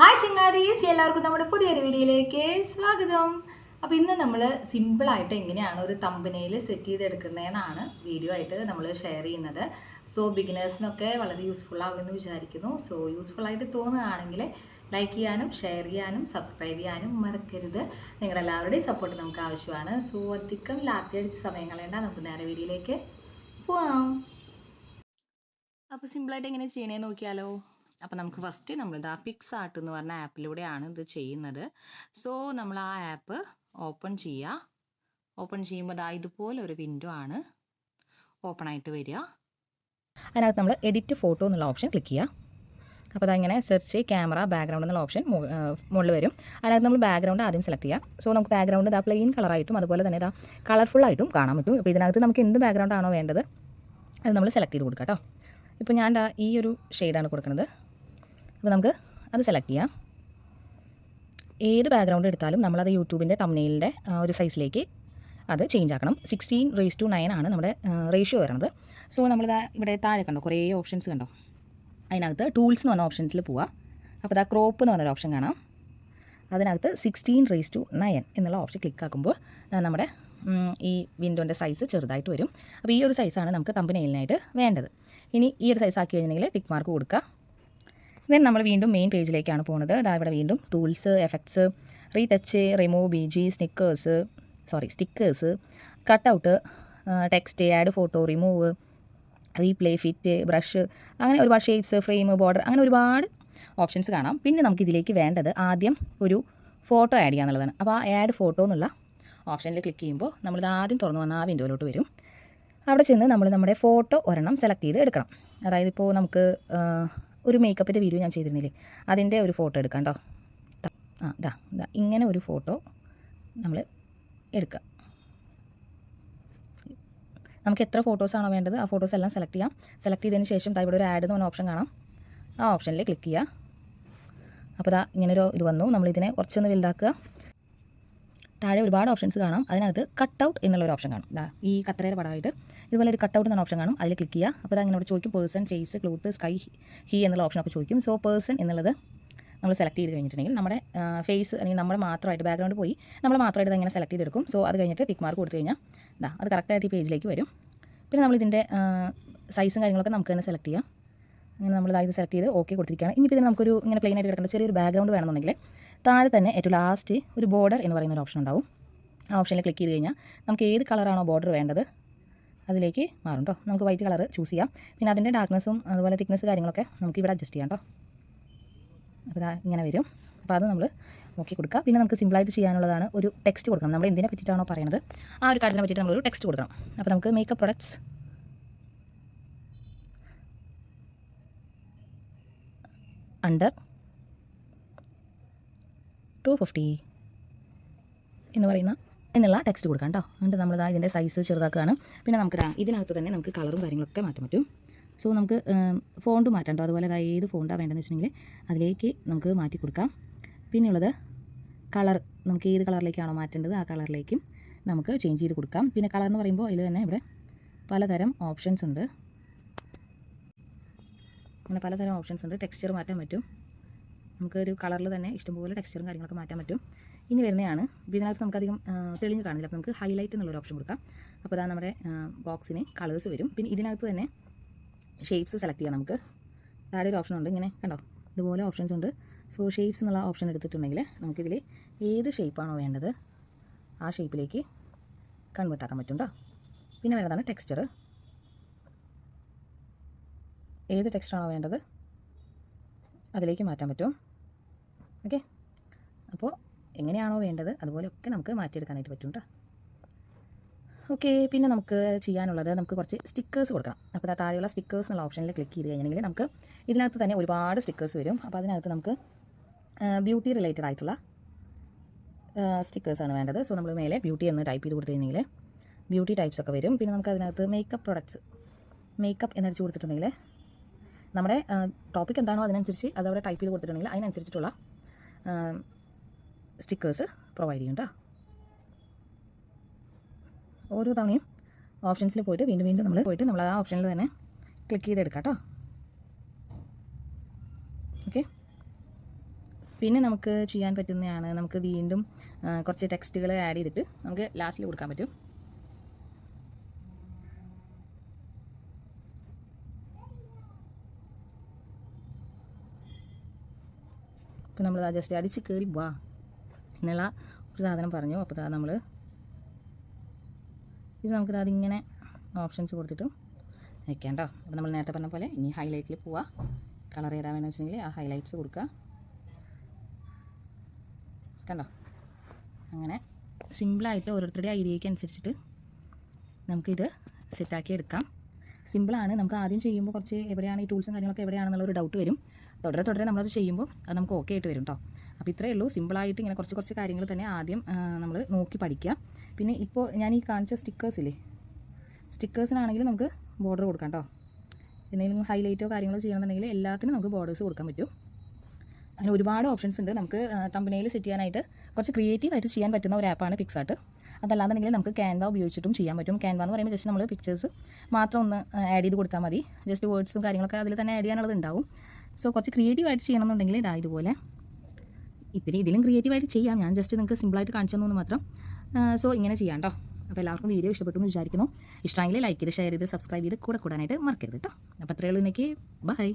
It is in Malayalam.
ഹായ് ചിങ്ങാരീസ് എല്ലാവർക്കും നമ്മുടെ പുതിയൊരു വീഡിയോയിലേക്ക് സ്വാഗതം. അപ്പോൾ ഇന്ന് നമ്മൾ സിമ്പിളായിട്ട് എങ്ങനെയാണ് ഒരു തമ്പനയിൽ സെറ്റ് ചെയ്തെടുക്കുന്നതെന്നാണ് വീഡിയോ ആയിട്ട് നമ്മൾ ഷെയർ ചെയ്യുന്നത്. സോ ബിഗിനേഴ്സിനൊക്കെ വളരെ യൂസ്ഫുൾ ആകുമെന്ന് വിചാരിക്കുന്നു. സോ യൂസ്ഫുൾ ആയിട്ട് തോന്നുകയാണെങ്കിൽ ലൈക്ക് ചെയ്യാനും ഷെയർ ചെയ്യാനും സബ്സ്ക്രൈബ് ചെയ്യാനും മറക്കരുത്. നിങ്ങളുടെ എല്ലാവരുടെയും സപ്പോർട്ട് നമുക്ക് ആവശ്യമാണ്. സോ അധികം ലാത്തിയടിച്ച് സമയം കളയേണ്ട നമുക്ക് നേരെ വീഡിയോയിലേക്ക് പോവാം. അപ്പോൾ സിമ്പിളായിട്ട് എങ്ങനെ ചെയ്യണേ നോക്കിയാലോ? അപ്പോൾ നമുക്ക് ഫസ്റ്റ് നമ്മളിതാ പിക്സ് ആർട്ട് എന്ന് പറഞ്ഞ ആപ്പിലൂടെയാണ് ഇത് ചെയ്യുന്നത്. സോ നമ്മൾ ആ ആപ്പ് ഓപ്പൺ ചെയ്യുക ഓപ്പൺ ചെയ്യുമ്പോൾ ദാ ഇതുപോലെ ഒരു വിൻഡോ ആണ്. ഓപ്പൺ ആയിട്ട് വരിക. അതിനകത്ത് നമ്മൾ എഡിറ്റ് ഫോട്ടോ എന്നുള്ള ഓപ്ഷൻ ക്ലിക്ക് ചെയ്യുക അപ്പോൾ അതങ്ങനെ സെർച്ച് ക്യാമറ ബാക്ക്ഗ്രൗണ്ട് എന്നുള്ള ഓപ്ഷൻ മുകളിൽ വരും. അതിനകത്ത് നമ്മൾ ബാക്ക്ഗ്രൗണ്ട് ആദ്യം സെലക്ട് ചെയ്യുക സോ നമുക്ക് ബാക്ക്ഗ്രൗണ്ട് ഇതാ പ്ലെയിൻ കളറായിട്ടും അതുപോലെ തന്നെ ഇതാ കളർഫുൾ ആയിട്ടും കാണാൻ പറ്റും. അപ്പോൾ ഇതിനകത്ത് നമുക്ക് എന്ത് ബാക്ക്ഗ്രൗണ്ട് ആണോ വേണ്ടത് അത് നമ്മൾ സെലക്ട് ചെയ്ത് കൊടുക്കാം കേട്ടോ ഇപ്പോൾ ഞാൻ ഈ ഒരു ഷെയ്ഡാണ് കൊടുക്കുന്നത്. അപ്പോൾ നമുക്ക് അത് സെലക്ട് ചെയ്യാം. ഏത് ബാക്ക്ഗ്രൗണ്ട് എടുത്താലും നമ്മളത് യൂട്യൂബിന്റെ തമ്മിലിന്റെ ഒരു സൈസിലേക്ക് അത് ചേഞ്ച് ആക്കണം. സിക്സ്റ്റീൻ റേസ് ടു നയൻ ആണ് നമ്മുടെ റേഷ്യോ വരുന്നത്. സോ നമ്മളിതാ ഇവിടെ താഴെ കണ്ടോ കുറേ ഓപ്ഷൻസ് കണ്ടോ? അതിനകത്ത് ടൂൾസ് എന്ന് പറഞ്ഞ ഓപ്ഷൻസിൽ പോവാം. അപ്പോൾ ഇതാ ക്രോപ്പ് എന്ന് പറഞ്ഞൊരു ഓപ്ഷൻ കാണാം. അതിനകത്ത് സിക്സ്റ്റീൻ റേസ് ടു നയൻ എന്നുള്ള ഓപ്ഷൻ ക്ലിക്ക് ആക്കുമ്പോൾ നമ്മുടെ ഈ വിൻഡോന്റെ സൈസ് ചെറുതായിട്ട് വരും. അപ്പോൾ ഈ ഒരു സൈസാണ് നമുക്ക് തമ്പനെയിലിനായിട്ട് വേണ്ടത്. ഇനി ഈ ഒരു സൈസ് ആക്കി കഴിഞ്ഞിട്ടുണ്ടെങ്കിൽ ടിക്ക് മാർക്ക് കൊടുക്കുക. ദെൻ നമ്മൾ വീണ്ടും മെയിൻ പേജിലേക്കാണ് പോകുന്നത് അതാ ഇവിടെ വീണ്ടും tools effects retouch remove B G snickers sorry stickers cutout text add photo remove replay fit brush അങ്ങനെ ഒരുപാട് ഷേപ്സ് ഫ്രെയിം ബോർഡർ അങ്ങനെ ഒരുപാട് ഓപ്ഷൻസ് കാണാം. പിന്നെ നമുക്ക് ഇതിലേക്ക് വേണ്ടത് ആദ്യം ഒരു ഫോട്ടോ ആഡ് ചെയ്യുക എന്നുള്ളതാണ്. അപ്പോൾ ആ ആഡ് ഫോട്ടോ എന്നുള്ള ഓപ്ഷനിൽ ക്ലിക്ക് ചെയ്യുമ്പോൾ നമ്മളിത് ആദ്യം തുറന്നു വന്ന ആ വിൻഡോയിലോട്ട് വരും. അവിടെ ചെന്ന് നമ്മൾ നമ്മുടെ ഫോട്ടോ ഒരെണ്ണം സെലക്ട് ചെയ്ത് എടുക്കണം. അതായത് ഇപ്പോൾ നമുക്ക് ഒരു മേക്കപ്പിന്റെ വീഡിയോ ഞാൻ ചെയ്തിരുന്നില്ലേ? അതിന്റെ ഒരു ഫോട്ടോ എടുക്കാം കേട്ടോ ആ ഇതാ ഇതാ ഇങ്ങനെ ഒരു ഫോട്ടോ നമ്മൾ എടുക്കുക നമുക്ക് എത്ര ഫോട്ടോസാണോ വേണ്ടത്? ആ ഫോട്ടോസ് എല്ലാം സെലക്ട് ചെയ്യാം. സെലക്ട് ചെയ്തതിന് ശേഷം ദാ ഇവിടെ ഒരു ആഡ് എന്ന് പറഞ്ഞ ഓപ്ഷൻ കാണാം. ആ ഓപ്ഷനിൽ ക്ലിക്ക് ചെയ്യുക അപ്പോൾ ദാ ഇങ്ങനൊരു ഇത് വന്നു. നമ്മളിതിനെ കുറച്ചൊന്ന് വലുതാക്കുക. താഴെ ഒരുപാട് ഓപ്ഷൻസ് കാണാം. അതിനകത്ത് കട്ട് ഔട്ട് എന്നുള്ളൊരു ഓപ്ഷൻ കാണും. ഈ കത്തരയുടെ പടമായിട്ട് ഇതുപോലെ ഒരു കട്ട് ഔട്ട് എന്ന ഓപ്ഷൻ കാണും. അതിൽ ക്ലിക്ക് ചെയ്യുക. അപ്പോൾ അങ്ങനോട് ചോദിക്കും person face cloth sky he എന്നുള്ള ഓപ്ഷനൊക്കെ ചോദിക്കും. സോ പേഴ്സൺ എന്നുള്ളത് നമ്മൾ സെലക്ട് ചെയ്ത് കഴിഞ്ഞിട്ടുണ്ടെങ്കിൽ നമ്മുടെ ഫേസ് അല്ലെങ്കിൽ നമ്മൾ മാത്രമായിട്ട് ബാക്ക്ഗ്രൗണ്ട് പോയി നമ്മൾ മാത്രമായിട്ട് ഇങ്ങനെ സെലക്ട് ചെയ്തെടുക്കും. സോ അത് കഴിഞ്ഞിട്ട് ടിക്ക് മാർക്ക് കൊടുത്തു കഴിഞ്ഞാൽ ദാ അത് കറക്റ്റായിട്ട് ഈ പേജിലേക്ക് വരും. പിന്നെ നമ്മളിതിന്റെ സൈസും കാര്യങ്ങളൊക്കെ നമുക്ക് തന്നെ സെലക്ട് ചെയ്യാം. അങ്ങനെ നമ്മൾ ഇത് സെലക്ട് ചെയ്ത് ഓക്കെ കൊടുത്തിരിക്കുകയാണ്. ഇനി ഇതിന് നമുക്കൊരു ഇങ്ങനെ പ്ലെയിൻ ആയിട്ട് കിടക്കുന്ന ചെറിയൊരു ബാക്ക്ഗ്രൗണ്ട് വേണമെന്നുണ്ടെങ്കിൽ താഴെ തന്നെ ഏറ്റവും ലാസ്റ്റ് ഒരു ബോർഡർ എന്ന് പറയുന്ന ഒരു ഓപ്ഷൻ ഉണ്ടാവും. ആ ഓപ്ഷനിൽ ക്ലിക്ക് ചെയ്ത് കഴിഞ്ഞാൽ നമുക്ക് ഏത് കളറാണോ ബോർഡർ വേണ്ടത് അതിലേക്ക് മാറും കേട്ടോ നമുക്ക് വൈറ്റ് കളർ ചൂസ് ചെയ്യാം. പിന്നെ അതിന്റെ ഡാർക്ക്നെസ്സും അതുപോലെ തിക്നെസ് കാര്യങ്ങളൊക്കെ നമുക്ക് ഇവിടെ അഡ്ജസ്റ്റ് ചെയ്യാം കേട്ടോ അപ്പോൾ ഇങ്ങനെ വരും. അപ്പോൾ അത് നമ്മൾ നോക്കി കൊടുക്കുക പിന്നെ നമുക്ക് സിമ്പിളായിട്ട് ചെയ്യാനുള്ളതാണ് ഒരു ടെക്സ്റ്റ് കൊടുക്കണം. നമ്മൾ എന്തിനെ പറ്റിയിട്ടാണോ പറയുന്നത് ആ ഒരു കാര്യത്തിനെ പറ്റിയിട്ട് ഒരു ടെക്സ്റ്റ് കൊടുക്കണം. അപ്പോൾ നമുക്ക് makeup products under two fifty എന്ന് പറയുന്ന എന്നുള്ള ടെക്സ്റ്റ് കൊടുക്കാം കേട്ടോ എന്നിട്ട് നമ്മളിതാ ഇതിന്റെ സൈസ് ചെറുതാക്കുകയാണ്. പിന്നെ നമുക്ക് ഇതിനകത്ത് തന്നെ നമുക്ക് കളറും കാര്യങ്ങളൊക്കെ മാറ്റാൻ പറ്റും. സോ നമുക്ക് ഫോണ്ട് മാറ്റാം കേട്ടോ അതുപോലെ അതായത് ഏത് ഫോണ്ടാണ് വേണ്ടതെന്ന് വെച്ചിട്ടുണ്ടെങ്കിൽ അതിലേക്ക് നമുക്ക് മാറ്റി കൊടുക്കാം. പിന്നെയുള്ളത് കളർ നമുക്ക് ഏത് കളറിലേക്കാണോ മാറ്റേണ്ടത് ആ കളറിലേക്കും നമുക്ക് ചേഞ്ച് ചെയ്ത് കൊടുക്കാം. പിന്നെ കളർ എന്ന് പറയുമ്പോൾ അതിൽ തന്നെ ഇവിടെ പലതരം ഓപ്ഷൻസ് ഉണ്ട്. അങ്ങനെ പലതരം ഓപ്ഷൻസ് ഉണ്ട്. ടെക്സ്ചർ മാറ്റാൻ പറ്റും. നമുക്ക് ഒരു കളറിൽ തന്നെ ഇഷ്ടംപോലെ ടെക്സ്ചറും കാര്യങ്ങളൊക്കെ മാറ്റാൻ പറ്റും. ഇനി വരുന്നതാണ്. ഇപ്പോൾ ഇതിനകത്ത് നമുക്കധികം തെളിഞ്ഞ് കാണില്ല അപ്പോൾ നമുക്ക് ഹൈലൈറ്റ് എന്നുള്ളൊരു ഓപ്ഷൻ കൊടുക്കാം. അപ്പോൾ അതാ നമ്മുടെ ബോക്സിന് കളേഴ്സ് വരും. പിന്നെ ഇതിനകത്ത് തന്നെ ഷേപ്സ് സെലക്ട് ചെയ്യാം നമുക്ക്. താഴെ ഒരു ഓപ്ഷൻ ഉണ്ട്. ഇങ്ങനെ കണ്ടോ? ഇതുപോലെ ഓപ്ഷൻസ് ഉണ്ട്. സോ ഷേപ്സ് എന്നുള്ള ഓപ്ഷൻ എടുത്തിട്ടുണ്ടെങ്കിൽ നമുക്കിതിൽ ഏത് ഷേപ്പാണോ വേണ്ടത് ആ ഷേപ്പിലേക്ക് കൺവേർട്ട് ആക്കാൻ പറ്റും കേട്ടോ പിന്നെ വരുന്നതാണ് ടെക്സ്ചർ ഏത് ടെക്സ്റ്റാണോ വേണ്ടത് അതിലേക്ക് മാറ്റാൻ പറ്റും. ഓക്കെ? അപ്പോൾ എങ്ങനെയാണോ വേണ്ടത് അതുപോലെയൊക്കെ നമുക്ക് മാറ്റിയെടുക്കാനായിട്ട് പറ്റും കേട്ടോ ഓക്കെ പിന്നെ നമുക്ക് ചെയ്യാനുള്ളത് നമുക്ക് കുറച്ച് സ്റ്റിക്കേഴ്സ് കൊടുക്കണം. അപ്പോൾ താഴെയുള്ള സ്റ്റിക്കേഴ്സ് എന്നുള്ള ഓപ്ഷനിൽ ക്ലിക്ക് ചെയ്ത് കഴിഞ്ഞിട്ടുണ്ടെങ്കിൽ നമുക്ക് ഇതിനകത്ത് തന്നെ ഒരുപാട് സ്റ്റിക്കേഴ്സ് വരും. അപ്പോൾ അതിനകത്ത് നമുക്ക് ബ്യൂട്ടി റിലേറ്റഡ് ആയിട്ടുള്ള സ്റ്റിക്കേഴ്സാണ് വേണ്ടത്. സോ നമ്മൾ മേലെ ബ്യൂട്ടി എന്ന് ടൈപ്പ് ചെയ്ത് കൊടുത്തു ബ്യൂട്ടി ടൈപ്സ് ഒക്കെ വരും. പിന്നെ നമുക്ക് അതിനകത്ത് മേക്കപ്പ് പ്രൊഡക്ട്സ് മേക്കപ്പ് എന്നടിച്ച് കൊടുത്തിട്ടുണ്ടെങ്കിൽ നമ്മുടെ ടോപ്പിക് എന്താണോ അതിനനുസരിച്ച് അതവിടെ ടൈപ്പ് ചെയ്ത് കൊടുത്തിട്ടുണ്ടെങ്കിൽ അതിനനുസരിച്ചിട്ടുള്ള സ്റ്റിക്കേഴ്സ് പ്രൊവൈഡ് ചെയ്യും കേട്ടോ ഓരോ തവണയും ഓപ്ഷൻസിൽ പോയിട്ട് വീണ്ടും വീണ്ടും നമ്മൾ പോയിട്ട് നമ്മൾ ആ ഓപ്ഷനിൽ തന്നെ ക്ലിക്ക് ചെയ്തെടുക്കാം കേട്ടോ ഓക്കെ പിന്നെ നമുക്ക് ചെയ്യാൻ പറ്റുന്നതാണ് നമുക്ക് വീണ്ടും കുറച്ച് ടെക്സ്റ്റുകൾ ആഡ് ചെയ്തിട്ട് നമുക്ക് ലാസ്റ്റിൽ കൊടുക്കാൻ പറ്റും. അപ്പോൾ നമ്മൾ ജസ്റ്റ് അടിച്ച് കയറി വാ എന്നുള്ള ഒരു സാധനം പറഞ്ഞു. അപ്പോൾ അത് നമ്മൾ ഇത് നമുക്കിത് അതിങ്ങനെ ഓപ്ഷൻസ് കൊടുത്തിട്ട് വെക്കാം അപ്പോൾ നമ്മൾ നേരത്തെ പറഞ്ഞ പോലെ ഇനി ഹൈലൈറ്റിൽ പോവുക കളർ ഏതാ വേണമെന്ന് വെച്ചെങ്കിൽ ആ ഹൈലൈറ്റ്സ് കൊടുക്കുക കണ്ടോ? അങ്ങനെ സിമ്പിളായിട്ട് ഓരോരുത്തരുടെ ഐഡിയയ്ക്ക് അനുസരിച്ചിട്ട് നമുക്കിത് സെറ്റാക്കി എടുക്കാം. സിമ്പിളാണ് നമുക്ക് ആദ്യം ചെയ്യുമ്പോൾ കുറച്ച് എവിടെയാണ് ഈ ടൂൾസും കാര്യങ്ങളൊക്കെ എവിടെയാണെന്നുള്ളൊരു ഡൗട്ട് വരും. തുടരെ തുടരെ നമ്മളത് ചെയ്യുമ്പോൾ അത് നമുക്ക് ഓക്കെ ആയിട്ട് വരും കേട്ടോ അപ്പോൾ ഇത്രയേ ഉള്ളൂ. സിമ്പിളായിട്ട് ഇങ്ങനെ കുറച്ച് കുറച്ച് കാര്യങ്ങൾ തന്നെ ആദ്യം നമ്മൾ നോക്കി പഠിക്കുക. പിന്നെ ഇപ്പോൾ ഞാൻ ഈ കാണിച്ച സ്റ്റിക്കേഴ്സില്ലേ സ്റ്റിക്കേഴ്സിനാണെങ്കിൽ നമുക്ക് ബോർഡർ കൊടുക്കാം കേട്ടോ എന്തെങ്കിലും ഹൈലൈറ്റോ കാര്യങ്ങളോ ചെയ്യണമെന്നുണ്ടെങ്കിൽ എല്ലാത്തിനും നമുക്ക് ബോർഡേഴ്സ് കൊടുക്കാൻ പറ്റും. അങ്ങനെ ഒരുപാട് ഓപ്ഷൻസ് ഉണ്ട്. നമുക്ക് തമ്പനയിൽ സെറ്റ് ചെയ്യാനായിട്ട് കുറച്ച് ക്രിയേറ്റീവ് ആയിട്ട് ചെയ്യാൻ പറ്റുന്ന ഒരു ആപ്പാണ് പിക്സാർട്ട് അതല്ലാന്നുണ്ടെങ്കിൽ നമുക്ക് ക്യാൻവ ഉപയോഗിച്ചിട്ടും ചെയ്യാൻ പറ്റും. ക്യാൻവ എന്ന് പറയുമ്പോൾ ജസ്റ്റ് നമ്മൾ പിക്ചേഴ്സ് മാത്രം ഒന്ന് ആഡ് ചെയ്ത് കൊടുത്താൽ മതി. ജസ്റ്റ് വേർഡ്സും കാര്യങ്ങളൊക്കെ അതിൽ തന്നെ ആഡ് ചെയ്യാനുള്ളത് ഉണ്ടാവും. സോ കുറച്ച് ക്രിയേറ്റീവായിട്ട് ചെയ്യണമെന്നുണ്ടെങ്കിൽ ഇതാ ഇതുപോലെ. ഇത്തിരി ഇതിലും ക്രിയേറ്റീവ് ആയിട്ട് ചെയ്യാം. ഞാൻ ജസ്റ്റ് നിങ്ങൾക്ക് സിമ്പിളായിട്ട് കാണിച്ചു തന്നു മാത്രം. സോ ഇങ്ങനെ ചെയ്യാം കേട്ടോ അപ്പോൾ എല്ലാവർക്കും വീഡിയോ ഇഷ്ടപ്പെട്ടു എന്ന് വിചാരിക്കുന്നു. ഇഷ്ടമെങ്കിൽ ലൈക്ക് ചെയ്ത് ഷെയർ ചെയ്ത് സബ്സ്ക്രൈബ് ചെയ്ത് കൂടെ കൂടാനായിട്ട് മറക്കരുത് കേട്ടോ അപ്പോൾ അത്രയേ ഉള്ളൂ ഇന്നേക്ക്. ബൈ